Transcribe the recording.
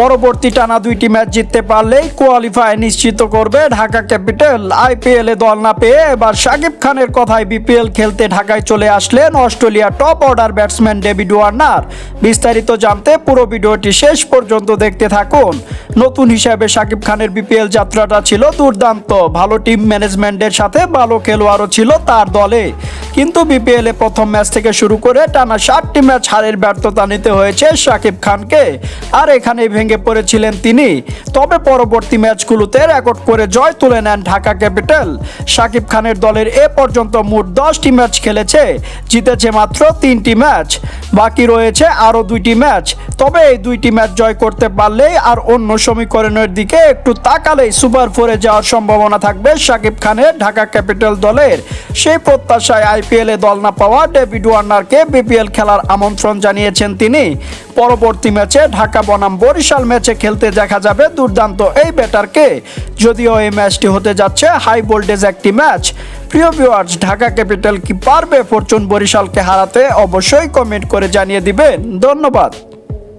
পরবর্তী টানা দুইটি ম্যাচ জিততে পারলেই কোয়ালিফাই নিশ্চিত করবে ঢাকা ক্যাপিটাল। আইপিএল এ দল না পেয়ে এবার সাকিব খানের কথায় বিপিএল খেলতে ঢাকায় চলে আসলেন অস্ট্রেলিয়ার top order batsman David Warner বিস্তারিত জানতে পুরো ভিডিওটি শেষ পর্যন্ত দেখতে থাকুন। নতুন হিসাবে সাকিব খানের বিপিএল যাত্রাটা ছিল দুর্দান্ত। ভালো টিম ম্যানেজমেন্টের সাথে ভালো খেলোয়াড়ও ছিল তার দলে। কিন্তু বিপিএল প্রথম ম্যাচ থেকে শুরু করে টানা সাতটি ম্যাচ হারের ব্যর্থতা নিতে হয়েছে শাকিব খানকে। আর এখানেই ভেঙে পড়েছিলেন তিনি। তবে পরবর্তী ম্যাচগুলোতে রেকর্ড করে জয় তুলে নেন ঢাকা ক্যাপিটাল। শাকিব খানের দলের এ পর্যন্ত মোট দশটি ম্যাচ খেলেছে, জিতেছে মাত্র তিনটি ম্যাচ বাকি রয়েছে আরও দুইটি ম্যাচ তবে এই দুইটি ম্যাচ জয় করতে পারলেই আর অন্য সমীকরণের দিকে একটু তাকালেই সুপার ফোরে যাওয়ার সম্ভাবনা থাকবে শাকিব খানের ঢাকা ক্যাপিটাল দলের। সেই প্রত্যাশায় আইপিএল দল না পাওয়া ডেভিড ওয়ার্নারকে বিপিএল খেলার আমন্ত্রণ জানিয়েছেন তিনি। পরবর্তী ম্যাচে ঢাকা বনাম বরিশাল ম্যাচে খেলতে দেখা যাবে দুর্দান্ত এই ব্যাটারকে। যদিও এই ম্যাচটি হতে যাচ্ছে হাই ভোল্টেজ একটি ম্যাচ। প্রিয় ভিউয়ার্স ঢাকা ক্যাপিটাল কি পারবে ফরচুন বরিশালকে হারাতে অবশ্যই কমেন্ট করে জানিয়ে দিবেন। ধন্যবাদ।